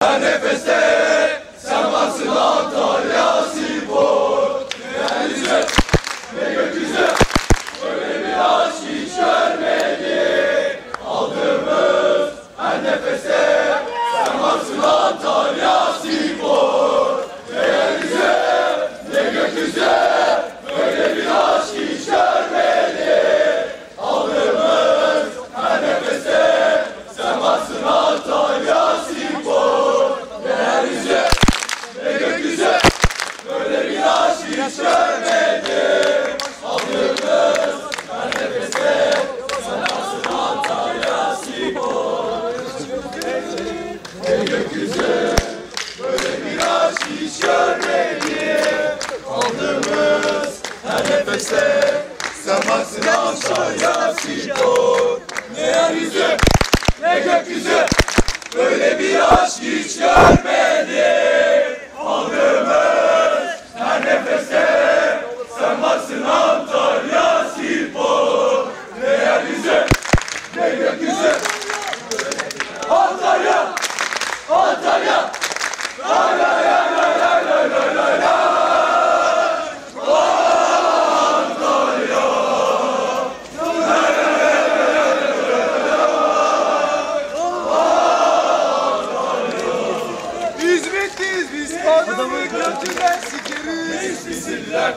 Nefeste semasına Antalya spor Mühendisler ve gökyüzü Öyle bir aşk hiç görmedi Aldığımız her nefeste semasına Antalya spor yüzü bir aşk hiç görmedi Aldığımız her nefeste Sen varsın aşağıya spor Ne yeryüzü ne gökyüzü Hizmetliyiz biz, adamı götüren sikeriz. Biz bizimler.